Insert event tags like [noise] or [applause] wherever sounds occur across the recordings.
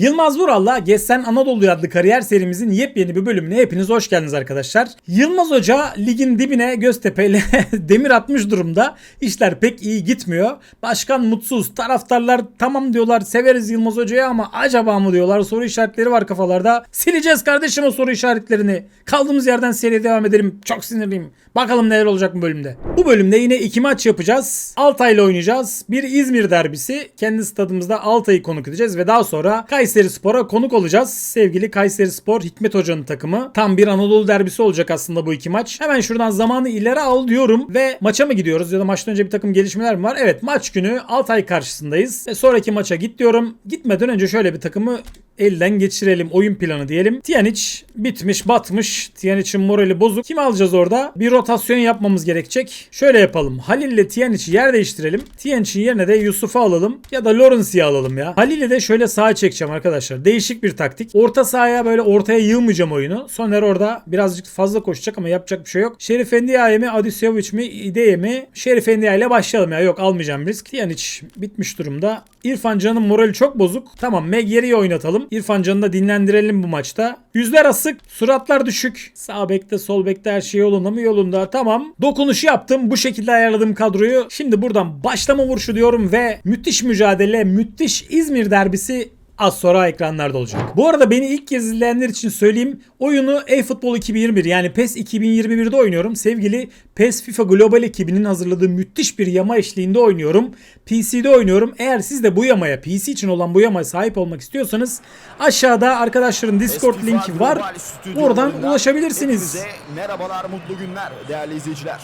Yılmaz Vural'la Gessen Anadolu adlı kariyer serimizin yepyeni bir bölümüne hepiniz hoş geldiniz arkadaşlar. Yılmaz Hoca ligin dibine Göztepe ile [laughs] demir atmış durumda. İşler pek iyi gitmiyor. Başkan mutsuz. Taraftarlar tamam diyorlar severiz Yılmaz Hoca'yı ama acaba mı diyorlar. Soru işaretleri var kafalarda. Sileceğiz kardeşim o soru işaretlerini. Kaldığımız yerden seriye devam edelim. Çok sinirliyim. Bakalım neler olacak bu bölümde. Bu bölümde yine iki maç yapacağız. Altay'la oynayacağız. Bir İzmir derbisi. Kendi stadımızda Altay'ı konuk edeceğiz ve daha sonra Kayseri Spor'a konuk olacağız. Sevgili Kayseri Spor Hikmet Hoca'nın takımı. Tam bir Anadolu derbisi olacak aslında bu iki maç. Hemen şuradan zamanı ileri al diyorum ve maça mı gidiyoruz ya da maçtan önce bir takım gelişmeler mi var? Evet maç günü Altay karşısındayız. Ve sonraki maça git diyorum. Gitmeden önce şöyle bir takımı elden geçirelim. Oyun planı diyelim. Tiyanic bitmiş batmış. Tiyanic'in morali bozuk. Kimi alacağız orada? Bir rotasyon yapmamız gerekecek. Şöyle yapalım. Halil ile Tiyanic'i yer değiştirelim. Tiyanic'in yerine de Yusuf'u alalım. Ya da Lawrence'ı alalım ya. Halil'i de şöyle sağa çekeceğim arkadaşlar. Değişik bir taktik. Orta sahaya böyle ortaya yığmayacağım oyunu. Soner orada birazcık fazla koşacak ama yapacak bir şey yok. Şerif Endiaye mi? Adisyovic mi? İdeye mi? Şerif Endiaye ile başlayalım ya. Yok almayacağım risk. Tiyanic bitmiş durumda. İrfan Can'ın morali çok bozuk. Tamam Megyere'yi oynatalım. İrfan Can'ı da dinlendirelim bu maçta. Yüzler asık, suratlar düşük. Sağ bekte, sol bekte her şey yolunda mı? Yolunda. Tamam. Dokunuş yaptım. Bu şekilde ayarladım kadroyu. Şimdi buradan başlama vuruşu diyorum ve müthiş mücadele, müthiş İzmir derbisi az sonra ekranlarda olacak. Bu arada beni ilk kez izleyenler için söyleyeyim. Oyunu eFootball 2021 yani PES 2021'de oynuyorum. Sevgili PES FIFA Global ekibinin hazırladığı müthiş bir yama eşliğinde oynuyorum. PC'de oynuyorum. Eğer siz de bu yamaya PC için olan bu yamaya sahip olmak istiyorsanız aşağıda arkadaşların Discord linki var. Oradan ulaşabilirsiniz. Merhabalar, mutlu günler değerli izleyiciler.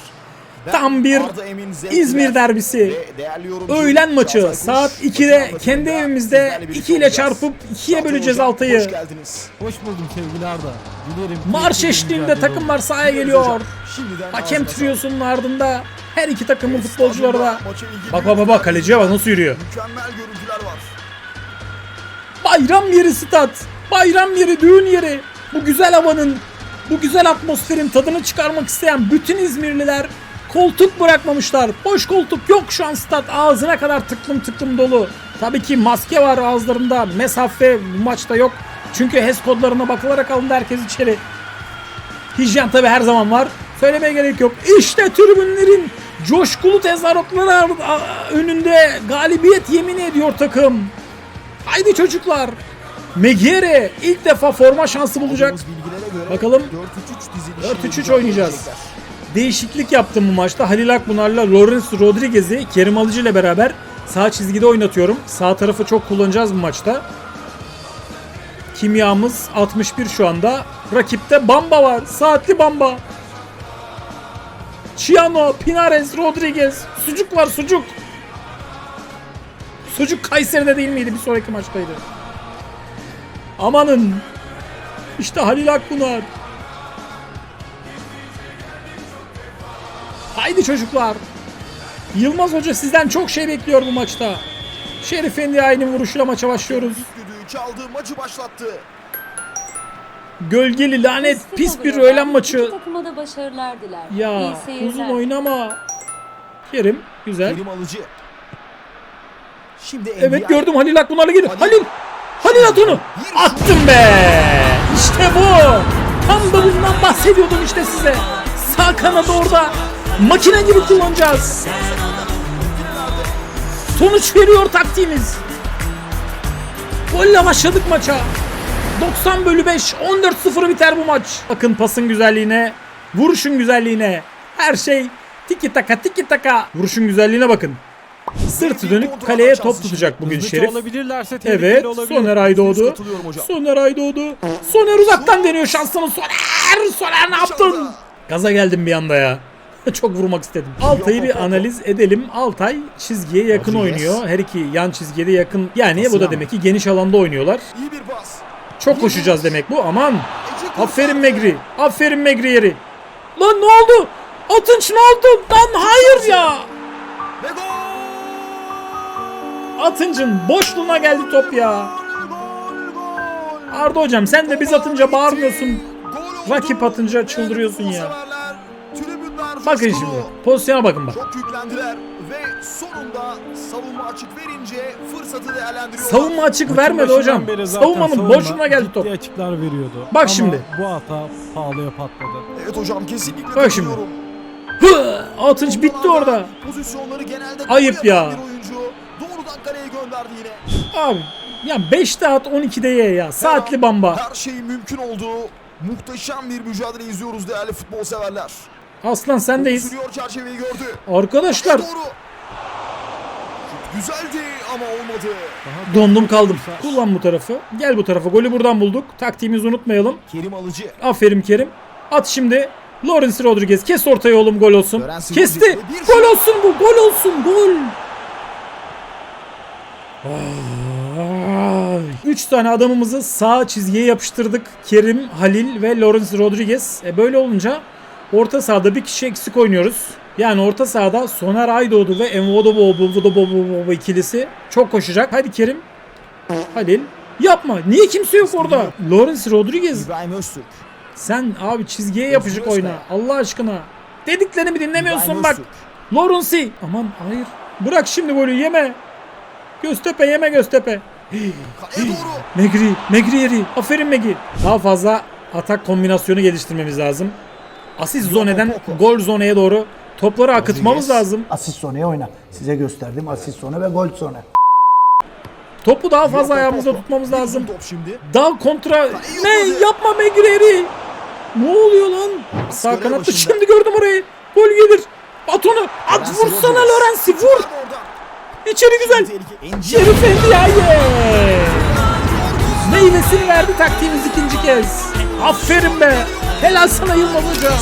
Tam bir İzmir derbisi. Öğlen maçı saat Maçın 2'de anlatımında kendi evimizde sizlerle birlikte 2 ile olacağız. çarpıp 2'ye Çağatay böleceğiz Altay'ı. Hoş geldiniz. Hoş buldum sevgili Arda. Dilerim Marş eşliğinde takımlar sahaya geliyor. Hakem triyosunun ardında her iki takımın futbolcuları da. Bak bak bak kaleciye bak nasıl yürüyor. Mükemmel görüntüler var. Bayram yeri stat. Bayram yeri, düğün yeri. Bu güzel havanın, bu güzel atmosferin tadını çıkarmak isteyen bütün İzmirliler koltuk bırakmamışlar. Boş koltuk yok şu an stat. Ağzına kadar tıklım tıklım dolu. Tabii ki maske var ağızlarında. Mesafe bu maçta yok. Çünkü HES kodlarına bakılarak alındı herkes içeri. Hijyen tabi her zaman var. Söylemeye gerek yok. İşte tribünlerin coşkulu tezahüratları ar- önünde galibiyet yemin ediyor takım. Haydi çocuklar. Megiere ilk defa forma şansı bulacak. Bakalım. 4-3-3 dizilişi 4-3-3 oynayacağız. Değişiklik yaptım bu maçta. Halil Akbunar'la Lawrence Rodriguez'i Kerim Alıcı ile beraber sağ çizgide oynatıyorum. Sağ tarafı çok kullanacağız bu maçta. Kimyamız 61 şu anda. Rakipte Bamba var. Saatli Bamba. Chiano, Pinares, Rodriguez. Sucuk var sucuk. Sucuk Kayseri'de değil miydi? Bir sonraki maçtaydı. Amanın. İşte Halil Akbunar. Haydi çocuklar. Yılmaz Hoca sizden çok şey bekliyor bu maçta. Şerif Endiaye'nin vuruşuyla maça başlıyoruz. Düdüğü çaldı, maçı başlattı. Gölgeli lanet Eski pis bir favoriler öğlen maçı. iki takıma da başarılar diler. İyi Ya seyirler. uzun oynama. Kerim güzel. Kerim Alıcı. Şimdi Evet NBA gördüm Halil Akbunar'la geliyor. Halil. Halil. Halil at onu. Attım be. İşte bu. Tam da bundan bahsediyordum işte size. Sağ kanadı orada. Makine gibi kullanacağız. Sonuç veriyor taktiğimiz. Golle başladık maça. 90 bölü 5. 14-0 biter bu maç. Bakın pasın güzelliğine. Vuruşun güzelliğine. Her şey tiki taka tiki taka. Vuruşun güzelliğine bakın. Sırtı dönük kaleye top tutacak bugün Şerif. Evet. Soner Aydoğdu. Soner Aydoğdu. Soner uzaktan deniyor şansını. Soner! Soner ne yaptın? Gaza geldim bir anda ya. [laughs] Çok vurmak istedim. Altay'ı bir analiz edelim. Altay çizgiye yakın oynuyor. Her iki yan çizgiye de yakın. Yani bu da demek ki geniş alanda oynuyorlar. İyi bir pas. Çok koşacağız demek bu. Aman. Aferin Megri. Aferin Megri yeri. Lan ne oldu? Atınç ne oldu? Lan hayır ya. Ve gol! Atınç'ın boşluğuna geldi top ya. Arda hocam sen de biz atınca oldu. Rakip atınca çıldırıyorsun ya. Bakın şimdi. Pozisyona bakın bak. Çok yüklendiler ve sonunda savunma açık verince fırsatı değerlendiriyorlar. Savunma açık Maçın vermedi hocam. Savunmanın savunma boşluğuna geldi top. açıklar veriyordu. Bak Ama şimdi. bu hata pahalıya patladı. Evet hocam kesinlikle Bak şimdi. katılıyorum. Hı, Atınç bitti orada. Pozisyonları genelde Ayıp doğru yapan ya. Bir oyuncu doğrudan kaleye gönderdi yine. Abi ya 5'te at 12'de ye ya. Saatli bamba. Her şeyin mümkün olduğu muhteşem bir mücadele izliyoruz değerli futbol severler. Aslan sendeyiz. Sürüyor çerçeveyi gördü. Arkadaşlar Doğru. Güzeldi ama olmadı. dondum kaldım. Kullan bu tarafı. Gel bu tarafa. Golü buradan bulduk. Taktiğimizi unutmayalım. Kerim Alıcı. Aferin Kerim. At şimdi. Lawrence Rodriguez kes ortaya oğlum gol olsun. Lorenzo Kesti. Gol olsun bu. Gol olsun. Gol. Ay. Üç tane adamımızı sağ çizgiye yapıştırdık. Kerim, Halil ve Lawrence Rodriguez. E böyle olunca orta sahada bir kişi eksik oynuyoruz. Yani orta sahada Soner Aydoğdu ve Envodobo ikilisi çok koşacak. Hadi Kerim. Halil. Yapma. Niye kimse yok orada? Lawrence Rodriguez İbrahim Öztürk. sen abi çizgiye yapışık oyna. Allah aşkına. Dediklerimi dinlemiyorsun bak. Öztürk. Lawrence'i. Aman hayır. Bırak şimdi golü yeme. Göztepe yeme Göztepe. Megri, Megri yeri. Aferin Megi. Daha fazla atak kombinasyonu geliştirmemiz lazım. Asist zoneden gol zoneye doğru topları akıtmamız lazım. Asist sonraya oyna. Size gösterdiğim asist sonu ve gol sonu. Topu daha fazla ayağımızda tutmamız lazım. Top şimdi. Daha kontra... Ne? Yapma Megri Ne oluyor lan? Sağ kanatta şimdi gördüm orayı. Gol gelir. At onu. At vursana. Lorenzi vur. İçeri güzel. Şerif Endiaye. Meyvesini verdi taktiğimiz ikinci kez. Aferin be. Helal sana Yılmaz Hoca.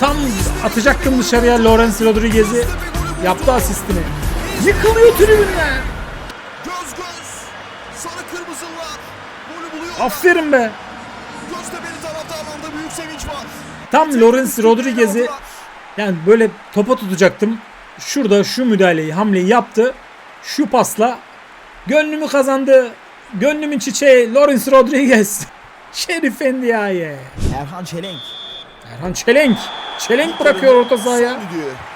Tam atacaktım dışarıya Lawrence Rodriguez'i. Yaptı asistini. Yıkılıyor tribünler. Göz göz. Sarı kırmızılar. Golü buluyor. Aferin be. Göztepe'li taraftarlarında büyük sevinç var. Tam Lawrence Rodriguez'i yani böyle topa tutacaktım. Şurada şu müdahaleyi, hamleyi yaptı. Şu pasla gönlümü kazandı. Gönlümün çiçeği Lawrence Rodriguez. Şerif Endiaye. Erhan Çelenk. Erhan Çelenk. Çelenk bırakıyor orta sahaya.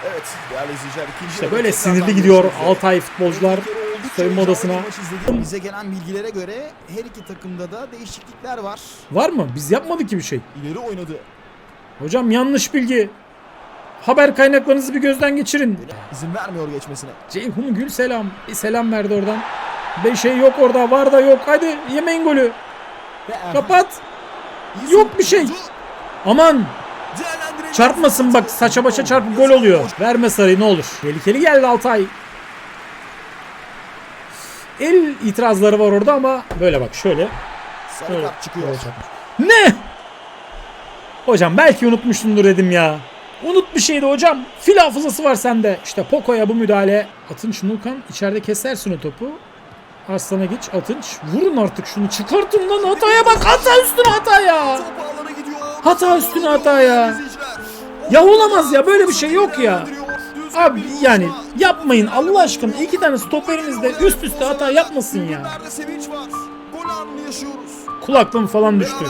Evet değerli izleyiciler. ikinci İşte böyle sinirli gidiyor. Altay futbolcular soyunma odasına. Bize gelen bilgilere göre her iki takımda da değişiklikler var. Var mı? Biz yapmadık ki bir şey. İleri oynadı. Hocam yanlış bilgi. Haber kaynaklarınızı bir gözden geçirin. İzin vermiyor geçmesine. Ceyhun Gül selam. Bir selam verdi oradan. Bir şey yok orada. Var da yok. Hadi yemeyin golü. Kapat. Yok bir şey. Aman çarpmasın bak saça başa çarpıp gol oluyor. Verme sarıyı ne olur. Tehlikeli geldi Altay. El itirazları var orada ama böyle bak şöyle. Sarı kart çıkıyor. Ne? Hocam belki unutmuşsundur dedim ya. Unut bir şeydi hocam. Fil hafızası var sende. İşte Poco'ya bu müdahale. Atınç Nurkan içeride kesersin o topu. Arslan'a geç Atınç. Vurun artık şunu. Çıkartın lan hataya bak. Hata üstüne hata ya. Top ağlara gidiyor. Hata üstüne hata ya. Ya olamaz ya böyle bir şey yok ya. Abi yani yapmayın Allah aşkına. iki tane stoperiniz de üst üste hata yapmasın ya. Kulaklığım falan düştü.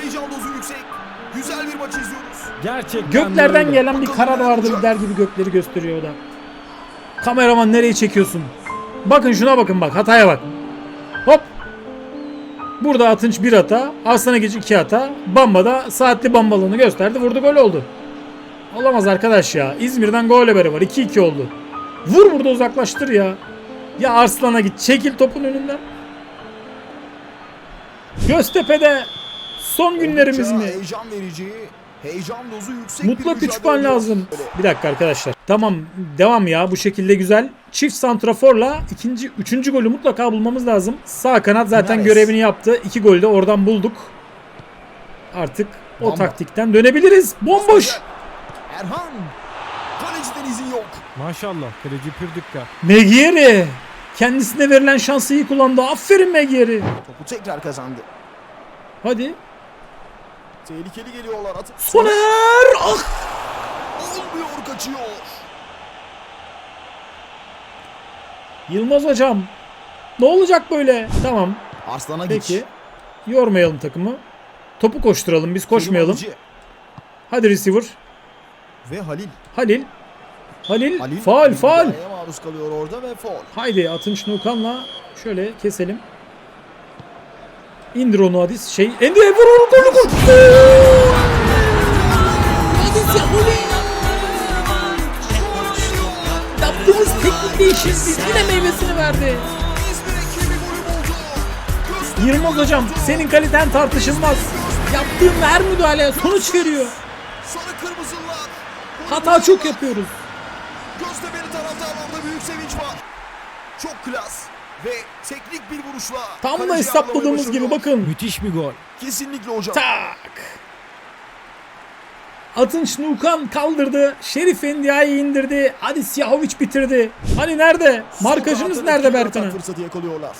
Heyecan dozu yüksek. Güzel bir maç izliyoruz. Gerçekten Göklerden öyle. gelen bir karar vardır der gibi gökleri gösteriyor o da. Kameraman nereye çekiyorsun? Bakın şuna bakın bak hataya bak. Hop. Burada Atınç bir hata. Arslan'a geç iki hata. Bamba da saatli bambalığını gösterdi. Vurdu gol oldu. Olamaz arkadaş ya. İzmir'den gol haberi var. 2-2 oldu. Vur burada uzaklaştır ya. Ya Arslan'a git. Çekil topun önünden. Göztepe'de son günlerimiz mi? Heyecan verici. Heyecan dozu yüksek bir Mutlak 3 mücadele puan lazım. Bir dakika arkadaşlar. Tamam devam ya bu şekilde güzel. Çift santraforla ikinci, üçüncü golü mutlaka bulmamız lazım. Sağ kanat zaten Neres. görevini yaptı. İki golü de oradan bulduk. Artık o Bamba. taktikten dönebiliriz. Bomboş. Erhan. Kaleciden izin yok. Maşallah kaleci pürdükka. Megieri. Kendisine verilen şansı iyi kullandı. Aferin Megieri. Topu tekrar kazandı. Hadi. Tehlikeli geliyorlar. At Soner. Ah. Olmuyor kaçıyor. Yılmaz hocam. Ne olacak böyle? Tamam. Arslan'a Peki. geç. Yormayalım takımı. Topu koşturalım biz koşmayalım. Hadi receiver. Ve Halil. Halil. Halil. Halil faal faal. maruz kalıyor orada ve faul. Haydi Atınç Nukan'la şöyle keselim. İndir onu Hadis. Şey, Endi'ye vur vur gol gol. Hadis ya bu ne? Yaptığımız teknik değişiklik yine meyvesini verdi. Yılmaz hocam senin kaliten tartışılmaz. Yaptığın her müdahale sonuç veriyor. sarı kırmızılar. Hata çok yapıyoruz. Göztepe'li taraftarlarda büyük sevinç var. Çok klas ve teknik bir vuruşla. Tam da hesapladığımız gibi bakın. Müthiş bir gol. Kesinlikle hocam. Tak. Atınç Nukan kaldırdı. Şerif Endia'yı indirdi. Hadi Siyahovic bitirdi. Hani nerede? Markajınız nerede etkili Berkan'ı? atak Fırsatı yakalıyorlar.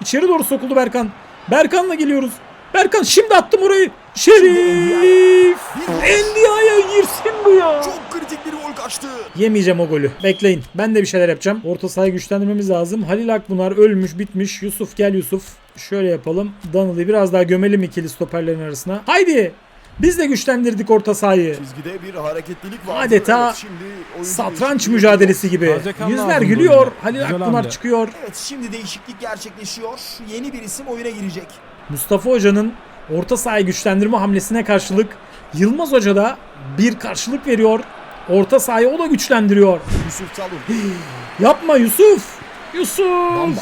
İçeri doğru sokuldu Berkan. Berkan'la geliyoruz. Berkan şimdi attım orayı. Şerif. Endia'ya girsin bu ya. Çok kritik bir gol kaçtı. Yemeyeceğim o golü. Bekleyin. Ben de bir şeyler yapacağım. Orta sahayı güçlendirmemiz lazım. Halil Akbunar ölmüş bitmiş. Yusuf gel Yusuf. Şöyle yapalım. Danıl'ı biraz daha gömelim ikili stoperlerin arasına. Haydi. Biz de güçlendirdik orta sahayı. Çizgide bir hareketlilik var. Adeta şimdi oyuncu Satranç değişikliği mücadelesi gibi. Yüzler gülüyor. Halil Akbunar çıkıyor. Evet şimdi değişiklik gerçekleşiyor. Yeni bir isim oyuna girecek. Mustafa Hoca'nın orta sahayı güçlendirme hamlesine karşılık Yılmaz Hoca da bir karşılık veriyor. Orta sahayı o da güçlendiriyor. Yusuf Talun. [gasps] Yapma Yusuf. Yusuf. Bamba.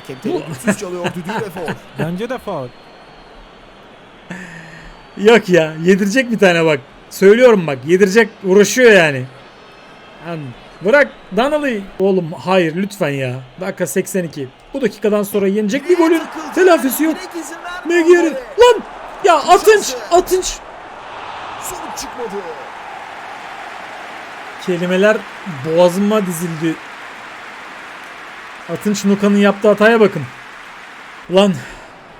Hakem tereddütsüz çalıyor düdüğü ve [laughs] faul. Bence de faul. Yok ya yedirecek bir tane bak. Söylüyorum bak yedirecek uğraşıyor yani. Lan bırak Danalı'yı. Oğlum hayır lütfen ya. Dakika 82. Bu dakikadan sonra yenecek bir golün telafisi yok. Megeri. Lan ya Atınç Atınç. Sonuç çıkmadı. Kelimeler boğazıma dizildi. Atınç Nukan'ın yaptığı hataya bakın. Ulan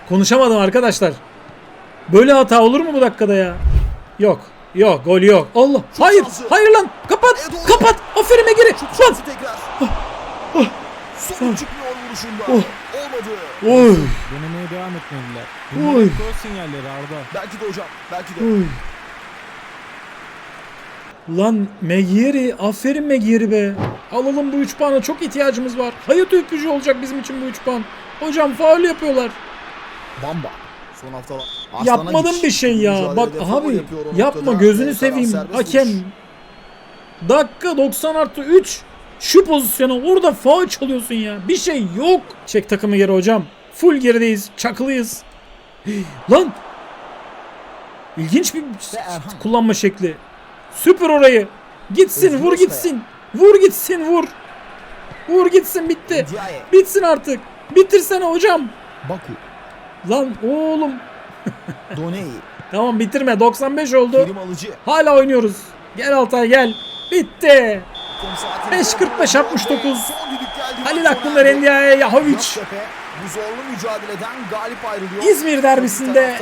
konuşamadım arkadaşlar. Böyle hata olur mu bu dakikada ya? Yok. Yok gol yok. Allah. hayır. Hayır lan. Kapat. E. Kapat. Aferin Egeri. Çok Lan. şanslı tekrar. Sonuç çıkmıyor vuruşunda. Olmadı. Oy. Denemeye devam etmeliler. Oy. Gol sinyalleri Arda. Belki de hocam. Belki de. Oy. Lan Megieri. Aferin Megieri be. Alalım bu 3 puana çok ihtiyacımız var. Hayat öpücü olacak bizim için bu 3 puan. Hocam faul yapıyorlar. Bamba. Son hafta Yapmadım bir şey ya. Bak abi yapma gözünü seveyim. Hakem. Dakika 90 artı 3. Şu pozisyona orada faul çalıyorsun ya. Bir şey yok. Çek takımı geri hocam. Full gerideyiz. Çakılıyız. [gasps] Lan. İlginç bir kullanma şekli. Süper orayı. Gitsin vur gitsin. Vur gitsin vur. Vur gitsin bitti. Bitsin artık. Bitirsene hocam. Baku. Lan oğlum. Doney. Tamam bitirme 95 oldu. Kerim Alıcı. Hala oynuyoruz. Gel Altay gel. Bitti. Hakem saatini 5.45 69. Son düdük geldi. Halil Maç Akbunar sona erdi. Endia'ya Yahovic. Bu zorlu mücadeleden galip ayrılıyor. İzmir derbisinde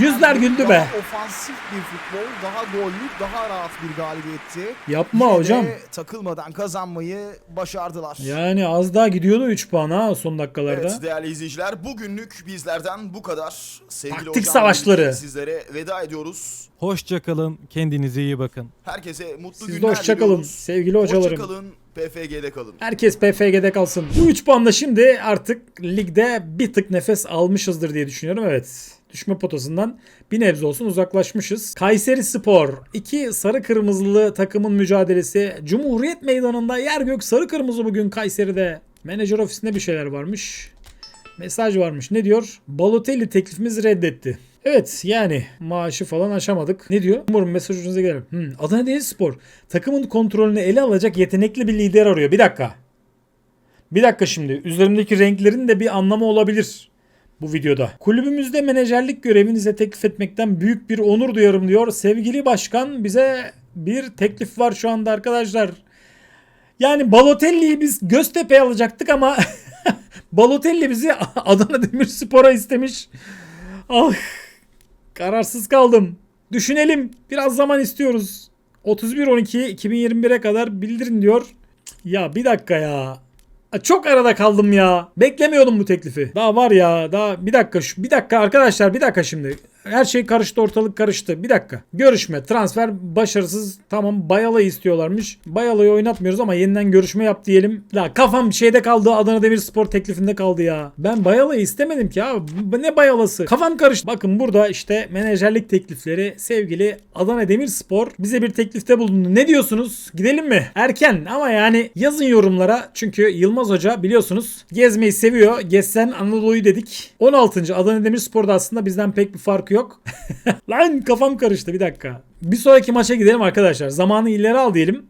yüzler güldü daha be. Ofansif bir futbol, daha gollü, daha rahat bir galibiyetti. Yapma Yine hocam. takılmadan kazanmayı başardılar. Yani az daha gidiyordu 3 puan ha son dakikalarda. Evet değerli izleyiciler bugünlük bizlerden bu kadar. Sevgili Taktik hocamla savaşları. Sizlere veda ediyoruz. Hoşça kalın. Kendinize iyi bakın. Herkese mutlu Siz günler hoşça kalın diliyoruz. sevgili hocalarım. Hoşça kalın. PFG'de kalın. Herkes PFG'de kalsın. Bu 3 puanla şimdi artık ligde bir tık nefes almışızdır diye düşünüyorum. Evet. Düşme potasından bir nebze olsun uzaklaşmışız. Kayseri Spor. iki sarı kırmızılı takımın mücadelesi. Cumhuriyet Meydanı'nda yer gök sarı kırmızı bugün Kayseri'de. Menajer ofisinde bir şeyler varmış. Mesaj varmış. Ne diyor? Balotelli teklifimizi reddetti. Evet yani maaşı falan aşamadık. Ne diyor? Umarım mesajınıza gelir. Hmm, Adana Demirspor takımın kontrolünü ele alacak yetenekli bir lider arıyor. Bir dakika. Bir dakika şimdi. Üzerimdeki renklerin de bir anlamı olabilir bu videoda. Kulübümüzde menajerlik görevinize teklif etmekten büyük bir onur duyarım diyor. Sevgili başkan bize bir teklif var şu anda arkadaşlar. Yani Balotelli'yi biz Göztepe'ye alacaktık ama [laughs] Balotelli bizi [laughs] Adana Demirspor'a istemiş. Ah kararsız kaldım. Düşünelim. Biraz zaman istiyoruz. 31-12-2021'e kadar bildirin diyor. Ya bir dakika ya. Çok arada kaldım ya. Beklemiyordum bu teklifi. Daha var ya. Daha bir dakika şu bir dakika arkadaşlar bir dakika şimdi. Her şey karıştı ortalık karıştı. Bir dakika. Görüşme transfer başarısız. Tamam Bayalı'yı istiyorlarmış. Bayalı'yı oynatmıyoruz ama yeniden görüşme yap diyelim. La kafam şeyde kaldı Adana Demirspor teklifinde kaldı ya. Ben Bayalı'yı istemedim ki abi. Ne Bayalısı? Kafam karıştı. Bakın burada işte menajerlik teklifleri sevgili Adana Demirspor bize bir teklifte bulundu. Ne diyorsunuz? Gidelim mi? Erken ama yani yazın yorumlara. Çünkü Yılmaz Hoca biliyorsunuz gezmeyi seviyor. Gezsen Anadolu'yu dedik. 16. Adana Demirspor'da aslında bizden pek bir farkı yok. [laughs] Lan kafam karıştı bir dakika. Bir sonraki maça gidelim arkadaşlar. Zamanı ileri al diyelim.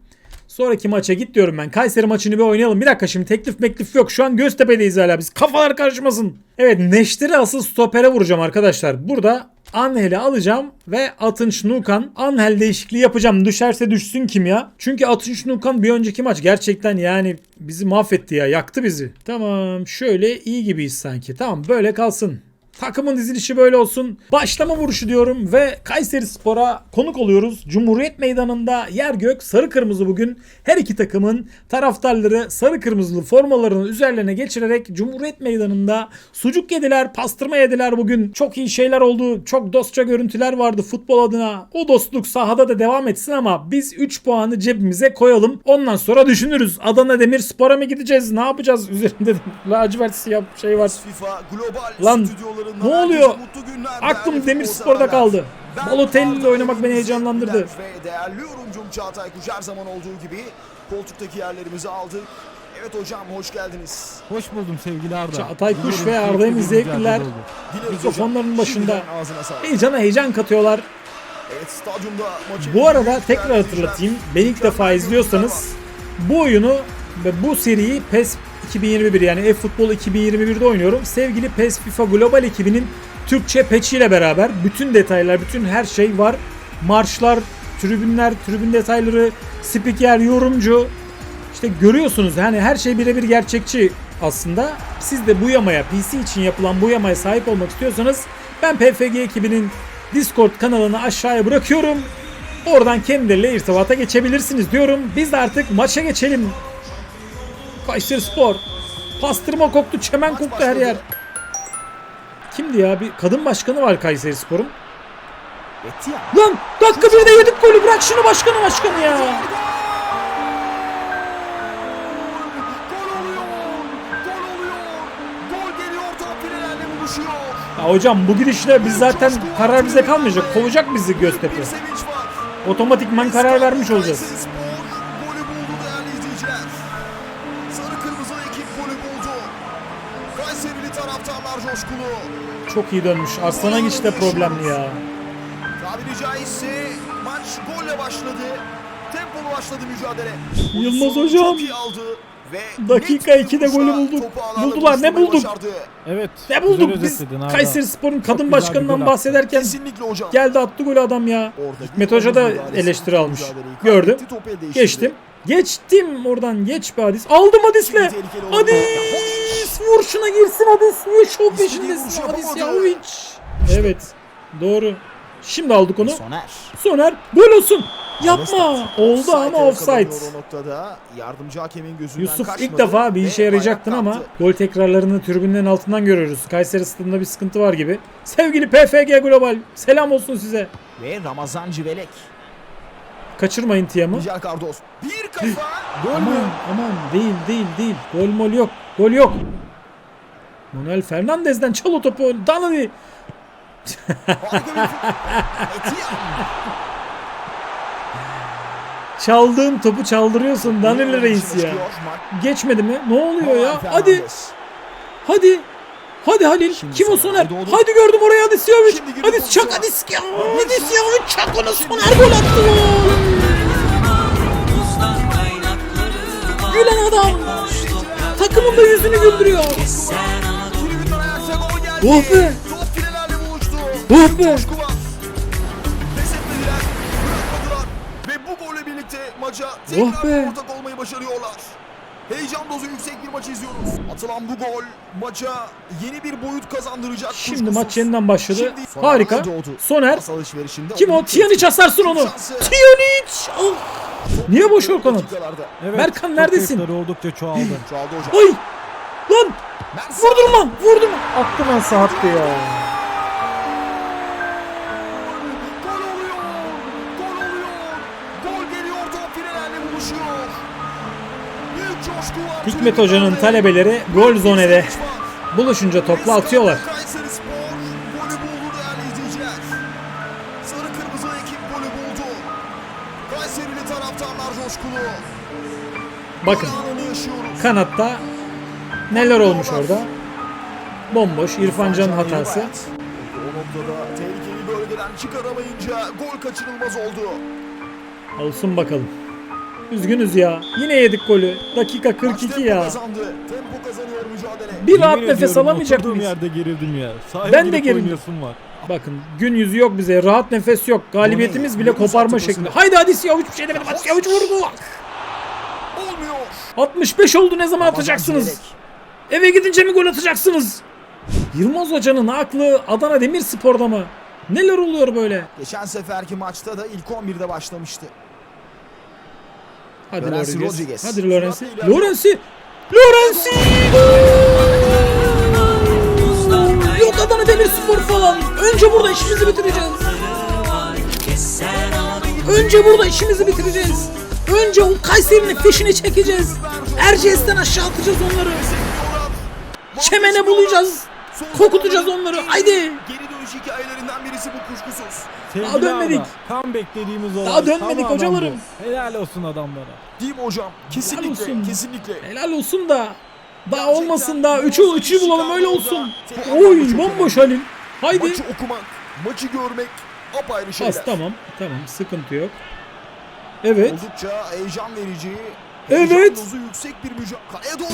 Sonraki maça git diyorum ben. Kayseri maçını bir oynayalım. Bir dakika şimdi teklif meklif yok. Şu an Göztepe'deyiz hala biz. Kafalar karışmasın. Evet Neşter'i asıl stopere vuracağım arkadaşlar. Burada Anhel'i alacağım ve Atınç Nukan Anhel değişikliği yapacağım. Düşerse düşsün kim ya? Çünkü Atınç Nukan bir önceki maç gerçekten yani bizi mahvetti ya. Yaktı bizi. Tamam şöyle iyi gibiyiz sanki. Tamam böyle kalsın. Takımın dizilişi böyle olsun. Başlama vuruşu diyorum ve Kayseri Spor'a konuk oluyoruz. Cumhuriyet Meydanı'nda yer gök sarı kırmızı bugün. Her iki takımın taraftarları sarı kırmızılı formalarını üzerlerine geçirerek Cumhuriyet Meydanı'nda sucuk yediler, pastırma yediler bugün. Çok iyi şeyler oldu. Çok dostça görüntüler vardı futbol adına. O dostluk sahada da devam etsin ama biz 3 puanı cebimize koyalım. Ondan sonra düşünürüz. Adana Demirspor'a mı gideceğiz? Ne yapacağız? Üzerinde de [laughs] lacivert siyah şey var. FIFA Global Lan, stüdyolarından ne oluyor? Aklım Demirspor'da kaldı. Balotelli ile oynamak beni heyecanlandırdı. Ve değerli yorumcum Çağatay Kuş her zaman olduğu gibi koltuktaki yerlerimizi aldık. Evet hocam hoş geldiniz. Hoş buldum sevgili Arda. Çağatay Kuş ve Arda. Dileriz Mikrofonların başında. Heyecana heyecan katıyorlar. Evet stadyumda maçı Bu arada tekrar hatırlatayım. Beni ilk defa izliyorsanız bu oyunu ve bu seriyi PES 2021 yani eFootball 2021'de oynuyorum. Sevgili PES FIFA Global ekibinin Türkçe patch ile beraber bütün detaylar, bütün her şey var. Marşlar, tribünler, tribün detayları, spiker, yorumcu. İşte görüyorsunuz yani her şey birebir gerçekçi aslında. Siz de bu yamaya, PC için yapılan bu yamaya sahip olmak istiyorsanız ben PFG ekibinin Discord kanalını aşağıya bırakıyorum. Oradan kendileriyle irtibata geçebilirsiniz diyorum. Biz de artık maça geçelim. Kayseri Spor. Pastırma koktu, çemen koktu her yer. Kimdi ya? Bir kadın başkanı var Kayseri Spor'un. Lan dakika bir de yedik golü. Bırak şunu başkanı başkanı ya. Ya hocam bu gidişle biz zaten karar bize kalmayacak. Kovacak bizi Göztepe. Otomatikman karar vermiş olacağız. Çok iyi dönmüş. Arslan'a hiç de problemli ya. Tabiri caizse maç golle başladı. Tempolu başladı mücadele. Yılmaz hocam. Çok iyi aldı. Ve Dakika net bir 2'de golü bulduk. Buldular, ne bulduk? başardı. Evet. Ne bulduk biz. Kayseri Spor'un kadın başkanından bahsederken Kesinlikle hocam. geldi attı golü adam ya. Hikmet Hoca da eleştiri almış. Gördüm. Geçtim. Geçtim oradan geç be Hadis. Aldım Hadis'le. Hadis şuna girsin Hadis. Niye şov peşindesin yapamadı. Yahovic. Evet. Doğru. Şimdi aldık onu. Soner. Soner gol olsun. Yapma. Oldu ama offside. Yardımcı hakemin gözünden Yusuf ilk defa bir işe yarayacaktın ama gol tekrarlarını tribünlerin altından görüyoruz. Kayseri stadında bir sıkıntı var gibi. Sevgili PFG Global selam olsun size. Ve Ramazan Civelek. Kaçırmayın Tiam'ı. Bir kafa. Aman aman değil değil değil. Gol mol yok. Gol yok. Manuel Fernandez'den çal o topu. Danani. [laughs] Çaldığın topu çaldırıyorsun Danili reis ya. Geçmedi mi? Ne oluyor ya? Hadi. Hadi. Hadi Halil. Şimdi Kim o Soner. Hadi gördüm oraya hadi girdi Hadi çak hadi ya. Hadi Siyovic çak onu Soner gol attı. Gülen adam. Takımın da yüzünü güldürüyor. Oh be. Top buluştu. Oh be. Coşku var. Pes etmediler. Bırakmadılar. Ve bu golle birlikte maça tekrar Oh be. ortak olmayı başarıyorlar. Heyecan dozu yüksek bir maç izliyoruz. Atılan bu gol maça yeni bir boyut kazandıracak. Şimdi kuşkusuz. maç yeniden başladı. Şimdi Soner Harika. Soner. Kim o? Tiyaniç asarsın onu. Tiyaniç. Ah. Niye boş o kanat? Evet. Berkan neredesin? oldukça çoğaldı. Çoğaldı hocam. Ay. Lan. Vurdurma, vurdurma. Attı ben sahattı ya. Gol oluyor, gol oluyor. Gol geliyor, top filelerle buluşuyor. Büyük coşku var. Hikmet Hoca'nın talebeleri gol zonede buluşunca topla atıyorlar. Bakın kanatta neler olmuş orada. Bomboş İrfan Can'ın hatası. O noktada tehlikeli bölgeden çıkaramayınca gol kaçırılmaz oldu. Olsun bakalım. Üzgünüz ya. Yine yedik golü. Dakika Maç 42 tempo ya. Kazandı. Tempo kazanıyor mücadele. Bir rahat Yemin nefes ediyorum, alamayacak oturduğum mıyız? yerde gerildim ya. Sahaya Ben de girip gerildim. oynayasım var. Bakın gün yüzü yok bize. Rahat nefes yok. Galibiyetimiz bile koparma şekli. Haydi hadi Siyavuç bir şey demedim. Hadi Siyavuç vurdu. Olmuyor. 65 oldu ne zaman atacaksınız? Eve gidince mi gol atacaksınız? Yılmaz Hoca'nın aklı Adana Demirspor'da mı? Neler oluyor böyle? Geçen seferki maçta da ilk 11'de başlamıştı. Hadi Lorenzi Rodriguez. Hadi Lorenzi. Lorenzi. Lorenzi. Yok Adana Demirspor falan. Önce burada işimizi bitireceğiz. Önce burada işimizi bitireceğiz. Önce o Kayseri'nin fişini çekeceğiz. Erciyes'ten aşağı atacağız onları. Çemene bulacağız. Kokutacağız onları. Haydi. Geri dönüş hikayelerinden birisi bu kuşkusuz. Sevgili dönmedik. Arda, Tam beklediğimiz olay. Daha dönmedik Tam hocalarım. bu. Helal olsun adamlara. Değil mi hocam? Kesinlikle, olsun. kesinlikle. Helal olsun da. Daha olmasın daha. Üçü, üçü bulalım öyle olsun. Oy bomboş Halil. Haydi. Maçı okumak, maçı görmek apayrı şeyler. Pas tamam. Tamam sıkıntı yok. Evet. Oldukça heyecan verici. Evet. heyecan dozu yüksek bir mücadele. Kaleye doğru.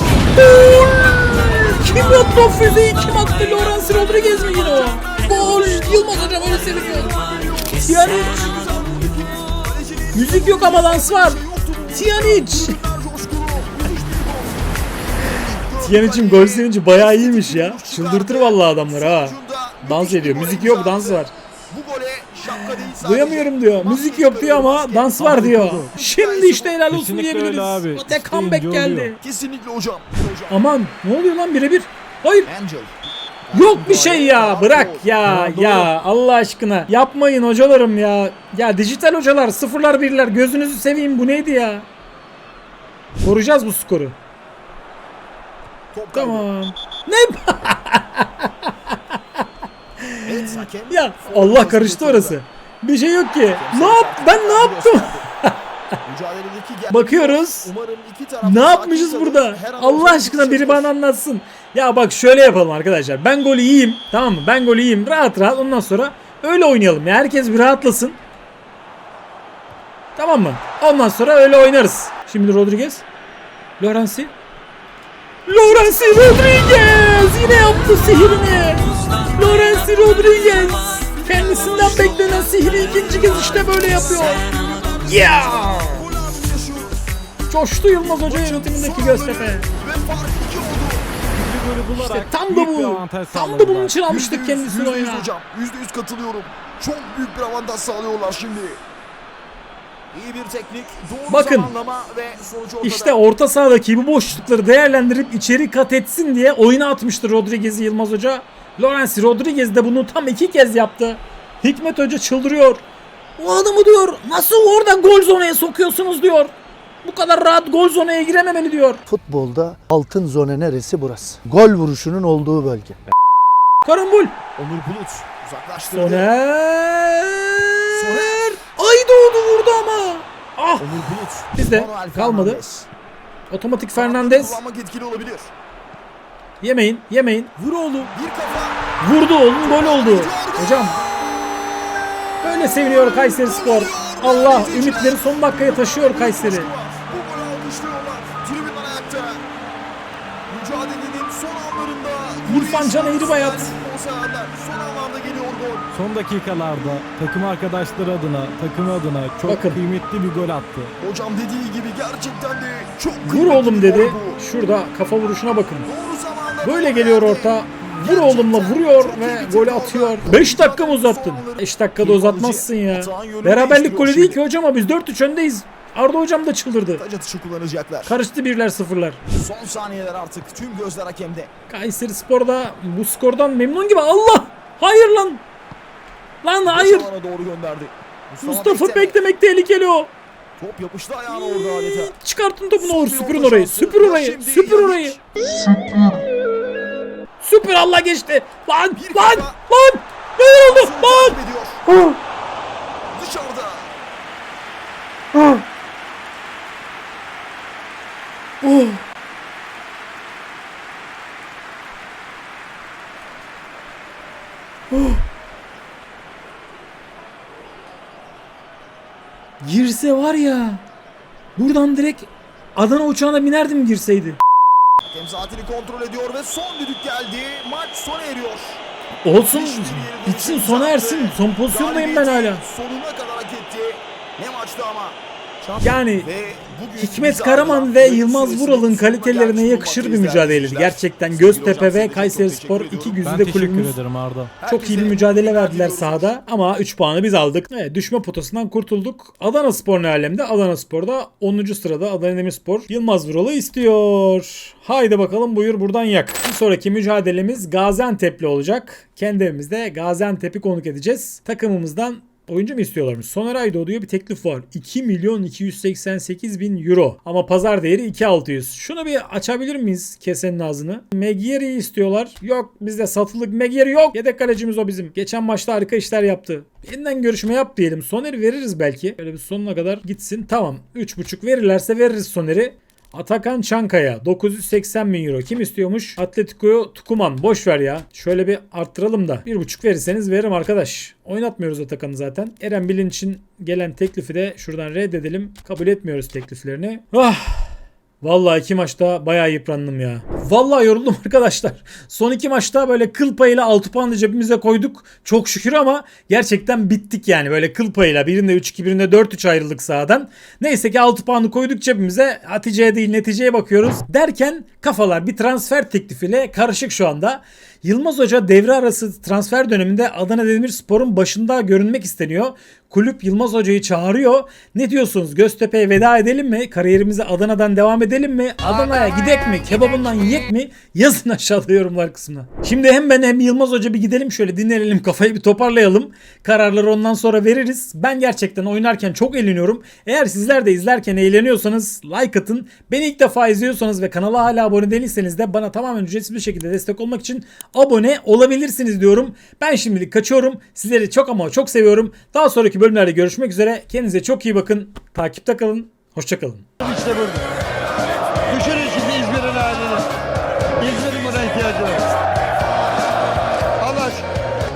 Attı o füzeyi? Kim attı? Lorenz Rodriguez mi yine o? Gol! Yılmaz hocam öyle seviniyor. Tiyanic. Müzik yok ama dans var. Tiyanic. Tiyanic'in gol sevinci bayağı iyiymiş ya. Çıldırtır vallahi adamları ha. Dans ediyor. Müzik yok, dans var. Duyamıyorum diyor. Müzik yok diyor ama dans var diyor. Şimdi işte helal olsun Kesinlikle diyebiliriz. öyle abi. Öte comeback İsteyince geldi. oluyor. Kesinlikle hocam. hocam. Aman ne oluyor lan birebir? Hayır. Angel. Yok bir şey ya bırak ya Ya, doğru. ya Allah aşkına yapmayın hocalarım ya. Ya dijital hocalar sıfırlar birler gözünüzü seveyim bu neydi ya? Koruyacağız bu skoru. Top kaybı. Tamam. Ne? [laughs] Ya Allah karıştı orası. Bir şey yok ki. Ne yap? Ben ne yaptım? [laughs] Bakıyoruz. Ne yapmışız burada? Allah aşkına biri bana anlatsın. Ya bak şöyle yapalım arkadaşlar. Ben golü yiyeyim. Tamam mı? Ben golü yiyeyim. Rahat rahat. Ondan sonra öyle oynayalım. Ya herkes bir rahatlasın. Tamam mı? Ondan sonra öyle oynarız. Şimdi Rodriguez. Lorenzi. Lorenzi Rodriguez yine yaptı sihirini. Lorenzi Rodriguez kendisinden beklenen sihiri ikinci kez işte böyle yapıyor. Yeah! Coştu Yılmaz Hoca yönetimindeki Göztepe. İşte tam da bu. Tam da bunun için almıştık kendisini oyuna. hocam. Yüzde yüz katılıyorum. Çok büyük bir avantaj sağlıyorlar şimdi. İyi bir teknik, doğru Bakın. ve ortada. İşte orta sahadaki bu boşlukları değerlendirip içeri kat etsin diye oyuna atmıştır Rodriguez'i Yılmaz Hoca. Lorenzi Rodriguez de bunu tam iki kez yaptı. Hikmet Hoca çıldırıyor. O adamı diyor nasıl orada gol zonaya sokuyorsunuz diyor. Bu kadar rahat gol zonaya girememeli diyor. Futbolda altın zone neresi burası? Gol vuruşunun olduğu bölge. Karambol. Onur Bulut uzaklaştırdı. Soner. Soner. Ay doğdu vurdu ama. Ah Onur Bulut. Bizde kalmadı. Otomatik Fernandez. Kullanmak etkili olabilir. Yemeyin yemeyin. Vur oğlum. Bir kafa. Vurdu oğlum gol oldu. Hocam böyle seviniyor Kayseri Spor. Allah ümitleri son dakikaya taşıyor Kayseri. Bu golü alkışlıyorlar. Tribünler ayakta. Mücadelenin son anlarında. İrfan Can Eğribayat. Son dakikalarda takım arkadaşları adına, takım adına çok Bakın. kıymetli bir gol attı. Hocam dediği gibi gerçekten de çok Vur oğlum bir dedi. gol bu. Şurada kafa vuruşuna bakın. Doğru Böyle geliyor orta. Vur oğlumla vuruyor ve golü atıyor. 5 dakika mı uzattın? Son 5 dakikada uzatmazsın ya. Beraberlik golü değil ki hocam ama biz 4-3 öndeyiz. Arda hocam da çıldırdı. Taç atışı kullanacaklar. Karıştı birler sıfırlar. Son saniyeler artık. Tüm gözler hakemde. Kayseri Spor'da bu skordan memnun gibi. Allah! Hayır lan! Lan hayır! Doğru gönderdi. Mustafa Bekleme. beklemek tehlikeli o. Top yapıştı ayağına orada adeta. Çıkartın topunu Uğur Süpür süpürün orayı. Süpür orayı. Süpür orayı. Süpür Allah geçti. Lan Bir lan kafa. lan. Ne oldu? Lan. Dışarıda. Oh. Oh. Girse var ya. Buradan direkt Adana uçağına binerdim girseydi. Hakem saatini kontrol ediyor ve son düdük geldi. Maç sona eriyor. Olsun. Bitsin sona ersin. Son pozisyondayım ben hala. Sonuna kadar hak etti. Ne maçtı ama. Yani Hikmet Karaman ve Yılmaz Vural'ın kalitelerine yakışır bir mücadeleydi. Gerçekten. Göztepe ve Kayseri Spor iki güzide kulübümüz ederim Arda. çok iyi bir mücadele verdiler sahada ama 3 puanı biz aldık. Evet, düşme potasından kurtulduk. Adana Spor ne alemde? Adana Spor'da 10. sırada Adana Demirspor Yılmaz Vural'ı istiyor. Haydi bakalım buyur buradan yak. Bir sonraki mücadelemiz Gaziantep'le olacak. Kendi evimizde Gaziantep'i konuk edeceğiz. Takımımızdan Oyuncu mu istiyorlarmış? Soner Aydo diyor bir teklif var. 2 milyon 288 bin euro. Ama pazar değeri 2600. Şunu bir açabilir miyiz kesenin ağzını? Megieri istiyorlar. Yok bizde satılık Megieri yok. Yedek kalecimiz o bizim. Geçen maçta harika işler yaptı. Yeniden görüşme yap diyelim. Soner'i veririz belki. Böyle bir sonuna kadar gitsin. Tamam. 3.5 verirlerse veririz Soner'i. Atakan Çankaya 980 bin euro. Kim istiyormuş? Atletico Tukuman. Boş ver ya. Şöyle bir arttıralım da. 1.5 verirseniz veririm arkadaş. Oynatmıyoruz Atakan'ı zaten. Eren Bilinç'in gelen teklifi de şuradan reddedelim. Kabul etmiyoruz tekliflerini. Ah! Vallahi iki maçta bayağı yıprandım ya. Vallahi yoruldum [laughs] arkadaşlar. Son iki maçta böyle kıl payıyla 6 puan da cebimize koyduk. Çok şükür ama gerçekten bittik yani. Böyle kıl payıyla birinde 3-2 birinde 4-3 ayrıldık sahadan. Neyse ki 6 puanı koyduk cebimize. Hatice'ye değil neticeye bakıyoruz. Derken kafalar bir transfer teklifiyle karışık şu anda. Yılmaz Hoca devre arası transfer döneminde Adana Demirspor'un başında görünmek isteniyor. Kulüp Yılmaz Hoca'yı çağırıyor. Ne diyorsunuz? Göztepe'ye veda edelim mi? Kariyerimize Adana'dan devam edelim mi? Adana'ya gidek mi? Kebabından yiyek mi? Yazın aşağıda yorumlar kısmına. Şimdi hem ben hem Yılmaz Hoca bir gidelim şöyle dinlenelim kafayı bir toparlayalım. Kararları ondan sonra veririz. Ben gerçekten oynarken çok eğleniyorum. Eğer sizler de izlerken eğleniyorsanız like atın. Beni ilk defa izliyorsanız ve kanala hala abone değilseniz de bana tamamen ücretsiz bir şekilde destek olmak için abone olabilirsiniz diyorum. Ben şimdilik kaçıyorum. Sizleri çok ama çok seviyorum. Daha sonraki bölümlerde görüşmek üzere. Kendinize çok iyi bakın. Takipte kalın. Hoşçakalın. İşte burada.